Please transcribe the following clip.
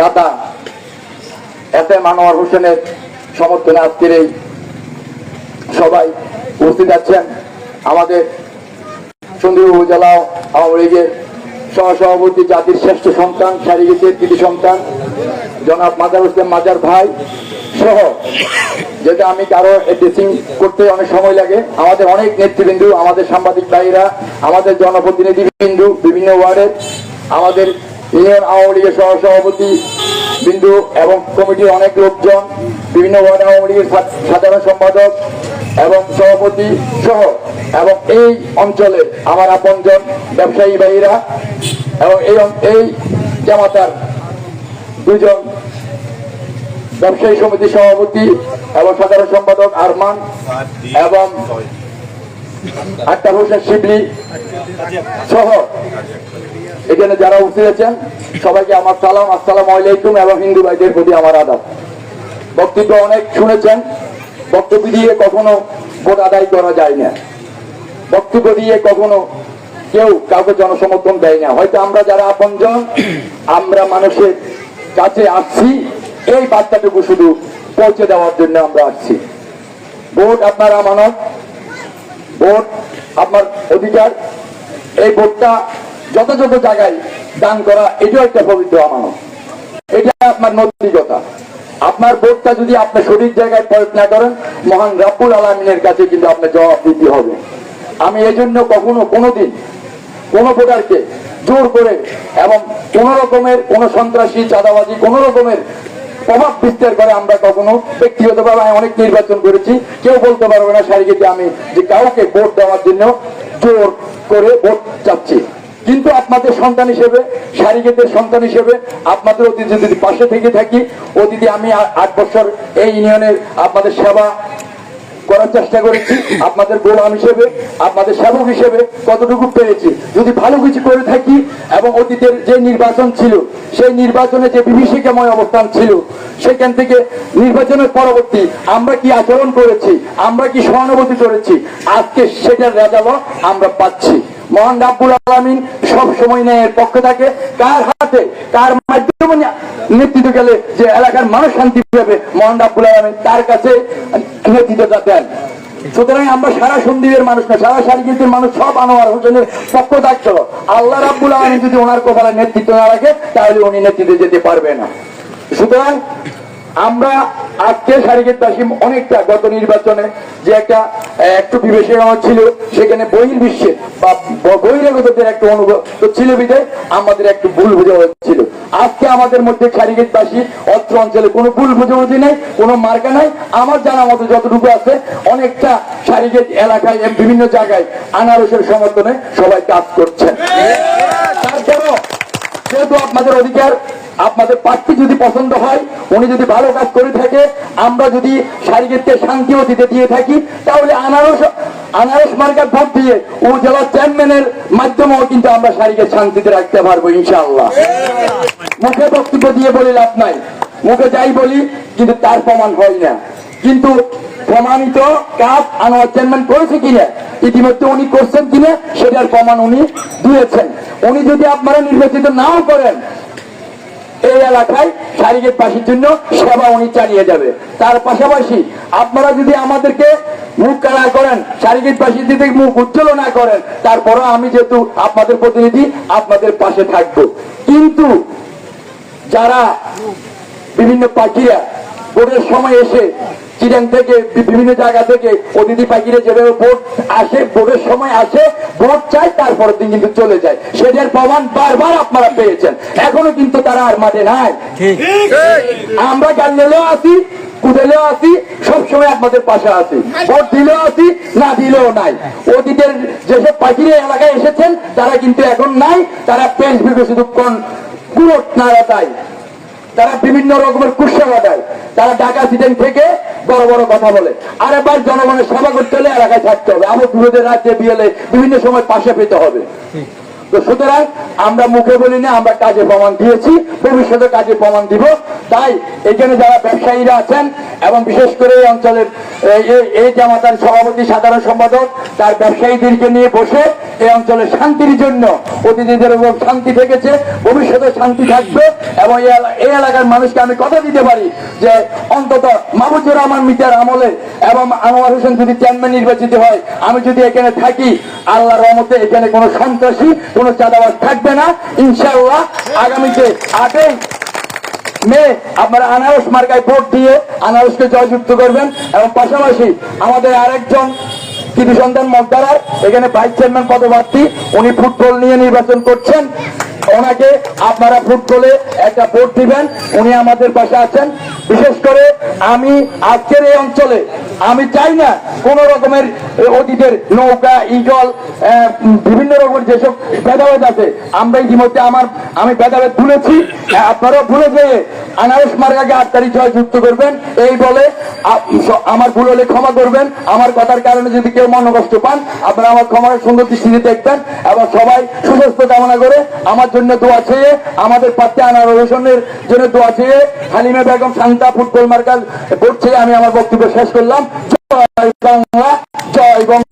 দাতা S M Anwar হোসেনের সমর্থনে আজকের এই সবাই উপস্থিত আছেন আমাদের সুন্দর উপজেলা আওয়ামী লীগের সহসভাপতি জাতির শ্রেষ্ঠ সন্তান শারীরিকের কৃতি সন্তান, জনাব মাজার হোসেন মাজার ভাই সহ, যেটা আমি কারও ড্রেসিং করতে অনেক সময় লাগে। আমাদের অনেক নেতৃবৃন্দু, আমাদের সাংবাদিক ভাইরা আমাদের জনপ্রতিনিধি বিন্দু বিভিন্ন ওয়ার্ডের, আমাদের ইউনিয়ন আওয়ামী লীগের সহ সভাপতি বিন্দু এবং কমিটির অনেক লোকজন, বিভিন্ন ওয়ার্ড আওয়ামী লীগের সাধারণ সম্পাদক এবং সভাপতি সহ, এবং এই অঞ্চলের আমার আপনজন ব্যবসায়ী ভাইরা এবং এই এই জামাতার দুজন ব্যবসায়ী সমিতি সভাপতি এবং সাধারণ সম্পাদক আরমান এবং আক্তার হোসেন শিবলি সহ এখানে যারা আছেন, সবাইকে আমার সালাম, আসসালাম আলাইকুম এবং হিন্দু ভাইদের প্রতি আমার আদাব। বক্তব্য অনেক শুনেছেন, বক্তব্য দিয়ে কখনো ভোট আদায় করা যায় না। বক্তব্য দিয়ে কখনো কেউ কাউকে জনসমর্থন দেয় না। হয়তো আমরা যারা আপনজন, আমরা মানুষের কাছে আসছি, এই বার্তাটুকু শুধু পৌঁছে দেওয়ার জন্য আমরা আসছি। ভোট আপনার আমানত, ভোট আপনার অধিকার, এই ভোটটা যথাযথ জায়গায় দান করা, এটাও একটা পবিত্র আমানত। এটা আপনার নৈতিকতা। আপনার ভোটটা যদি আপনি সঠিক জায়গায় প্রয়োগ না করেন, মহান রাব্বুল আলমিনের কাছে কিন্তু আপনার জবাব দিতে হবে। আমি এই জন্য কখনো কোনোদিন কোন ভোটারকে জোর করে এবং কোন রকমের কোন সন্ত্রাসী, চাঁদাবাজি, কোন রকমের প্রভাব বিস্তার করে আমরা কখনো ব্যক্তিগতভাবে আমি অনেক নির্বাচন করেছি, কেউ বলতে পারবে না সারিগেতে আমি যে কাউকে ভোট দেওয়ার জন্য জোর করে ভোট চাচ্ছি। কিন্তু আপনাদের সন্তান হিসেবে শারীরিকের সন্তান হিসেবে, আপনাদের অতীতে যদি পাশে থেকে থাকি, অতীতে আমি আট বছর এই ইউনিয়নের আপনাদের সেবা করার চেষ্টা করেছি, আপনাদের গোলাম হিসেবে, আপনাদের সেবক হিসেবে কতটুকু পেরেছি। যদি ভালো কিছু করে থাকি এবং অতীতের যে নির্বাচন ছিল, সেই নির্বাচনে যে বিভীষিকাময় অবস্থান ছিল, সেখান থেকে নির্বাচনের পরবর্তী আমরা কি আচরণ করেছি, আমরা কি সহানুভূতি করেছি, আজকে সেটার রেজাল্ট আমরা পাচ্ছি। মহান রাব্বুল আলমিন সব সময় ন্যায়ের পক্ষে থাকে। কার হাতে, কার মাধ্যমে নেতৃত্ব গেলে যে এলাকার মানুষ শান্তি পাবে, মহান রাব্বুল আলমিন তার কাছে নেতৃত্বটা দেন সুতরাং আমরা সারা সন্দীপের মানুষ না, সারা সারিগিতের মানুষ, সব আনোয়ার হোসেনের পক্ষ থাকছিল আল্লাহ রাব্বুল আলমিন যদি ওনার কপালে নেতৃত্ব না রাখে, তাহলে উনি নেতৃত্বে যেতে পারবে না। সুতরাং আমরা আজকে সারিগেটবাসী অনেকটা গত নির্বাচনে যে একটা একটু বিবেচনা ছিল সেখানে বহির্বিশ্বে বা বহিরাগতদের একটা অনুভব ছিল বিদায় আমাদের একটু ভুল বোঝাবুঝি ছিল আজকে আমাদের মধ্যে সারিগেটবাসী অত্র অঞ্চলে কোনো ভুল বোঝাবুঝি নাই কোনো মার্কা নাই। আমার জানা মতো যতটুকু আছে অনেকটা সারিগেট এলাকায় এবং বিভিন্ন জায়গায় আনারসের সমর্থনে সবাই কাজ করছেন। তারপরও যেহেতু আপনাদের অধিকার আপনাদের প্রার্থী যদি পছন্দ হয়, উনি যদি ভালো কাজ করে থাকে, আমরা যদি শারীরিককে শান্তি অতীতে দিয়ে থাকি, তাহলে আনারস আনারস মার্কার ভোট দিয়ে ও জেলা চেয়ারম্যানের মাধ্যমেও কিন্তু আমরা শারীরিক শান্তিতে রাখতে পারব, ইনশাআল্লাহ। মুখে বক্তব্য দিয়ে বলে লাভ নাই। মুখে যাই বলি, কিন্তু তার প্রমাণ হয় না। কিন্তু প্রমাণিত কাজ আনোয়ার চেয়ারম্যান করেছে কিনা, ইতিমধ্যে উনি করছেন কিনা, সেটার প্রমাণ উনি দিয়েছেন। উনি যদি আপনারা নির্বাচিত নাও করেন এই এলাকায় শারীরিক জন্য সেবা উনি চালিয়ে যাবে। তার পাশাপাশি আপনারা যদি আমাদেরকে মুখ কালা করেন শারীরিক বাসীর যদি মুখ উজ্জ্বল করেন, তারপরও আমি যেহেতু আপনাদের প্রতিনিধি, আপনাদের পাশে থাকব। কিন্তু যারা বিভিন্ন পাখিরা ভোটের সময় এসে চিরাং থেকে বিভিন্ন জায়গা থেকে অতিথি পাখিরা যেভাবে ভোট আসে ভোটের সময় আসে ভোট চায় তারপরের দিন কিন্তু চলে যায়। সেটার প্রমাণ বারবার আপনারা পেয়েছেন। এখনও কিন্তু তারা আর মাঠে নাই। আমরা গাল্লেলেও আছি কুদেলেও আছি সবসময় আপনাদের পাশে আছি। ভোট দিলেও আছি না দিলেও নাই। অতীতের যেসব পাখিরা এলাকায় এসেছেন তারা কিন্তু এখন নাই। তারা পেশ বিকশিত কোন কুরট নাড়া দেয় তারা বিভিন্ন রকমের কুসংখ্যা দেয় তারা ঢাকা সিটেন থেকে বড় বড় কথা বলে। আর এবার জনগণের সেবা করতে হলে এলাকায় থাকতে হবে। আমার বিরোধী রাজ্যে বিয়েলে বিভিন্ন সময় পাশে পেতে হবে। তো সুতরাং আমরা মুখে বলি না আমরা কাজে প্রমাণ দিয়েছি। ভবিষ্যতে কাজে প্রমাণ দিব। তাই এখানে যারা ব্যবসায়ীরা আছেন এবং বিশেষ করে এই অঞ্চলের, এই- জামাতার সভাপতি, সাধারণ সম্পাদক, তার ব্যবসায়ীদেরকে নিয়ে বসে এই অঞ্চলের শান্তির জন্য অতিথিদের উপর শান্তি থেকেছে, ভবিষ্যতে শান্তি থাকবে এবং এই এলাকার মানুষকে আমি কথা দিতে পারি যে অন্তত মাহবুজুর রহমান মিটার আমলে এবং আনোয়ার হোসেন যদি চেয়ারম্যান নির্বাচিত হয়, আমি যদি এখানে থাকি, আল্লাহর রহমতে এখানে কোনো সন্ত্রাসী, কোনো চাঁদাবাজ থাকবে না। ইনশাআল্লাহ আগামীতে আটই মে আপনারা আনারস মার্কায় ভোট দিয়ে আনারসকে জয়যুক্ত করবেন। এবং পাশাপাশি আমাদের আরেকজন কৃতি সন্তান মগদারার, এখানে ভাইস চেয়ারম্যান পদপ্রার্থী, উনি ফুটবল নিয়ে নির্বাচন করছেন। ওনাকে আপনারা ফুটবলে একটা ভোট দিবেন। উনি আমাদের পাশে আছেন। বিশেষ করে আমি আজকের এই অঞ্চলে আমি চাই না কোন রকমের অতীতের নৌকা ইগল বিভিন্ন রকমের যেসব ভেদাভেদ আছে, আমরা ইতিমধ্যে আমার, আমি ভেদাভেদ ভুলেছি আপনারাও ভুলে যেয়ে আনারস মার্গাকে আট তারিখ জয় যুক্ত করবেন, এই বলে আমার ভুল হলে ক্ষমা করবেন। আমার কথার কারণে যদি কেউ মনোকষ্ট পান, আপনারা আমার ক্ষমার সুন্দর দৃষ্টিতে দেখবেন এবং সবাই সুস্বাস্থ্য কামনা করে আমার জন্য দোয়া চেয়ে, আমাদের পাচ্ছে আনার হোসেনের জন্য দোয়া চেয়ে, হালিমা বেগম শান্তা ফুটবল মার্কার চেয়ে আমি আমার বক্তব্য শেষ করলাম। জয় বাংলা, জয় বঙ্গ